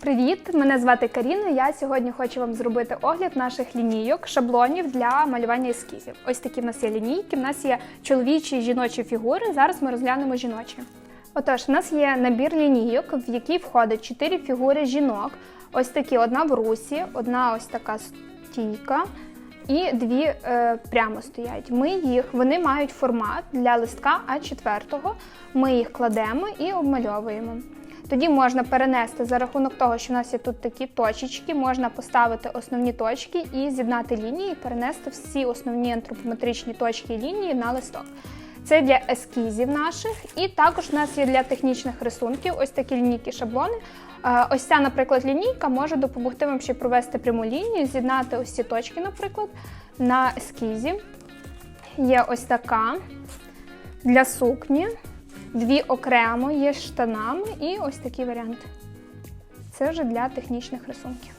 Привіт! Мене звати Каріна. Я сьогодні хочу вам зробити огляд наших лінійок, шаблонів для малювання ескізів. Ось такі в нас є лінійки. В нас є чоловічі і жіночі фігури. Зараз ми розглянемо жіночі. Отож, в нас є набір лінійок, в який входить чотири фігури жінок. Ось такі: одна в русі, одна ось така стійка. І дві е, прямо стоять. Ми їх, вони мають формат для листка А4. Ми їх кладемо і обмальовуємо. Тоді можна перенести за рахунок того, що в нас є тут такі точечки, можна поставити основні точки і з'єднати лінії, і перенести всі основні антропометричні точки і лінії на листок. Це для ескізів наших, і також у нас є для технічних рисунків ось такі лінійки шаблони. Е, Ось ця, наприклад, лінійка може допомогти вам ще провести пряму лінію, з'єднати ось ці точки, наприклад, на ескізі. Є ось така для сукні. Дві окремо є штанами і ось такий варіант. Це вже для технічних рисунків.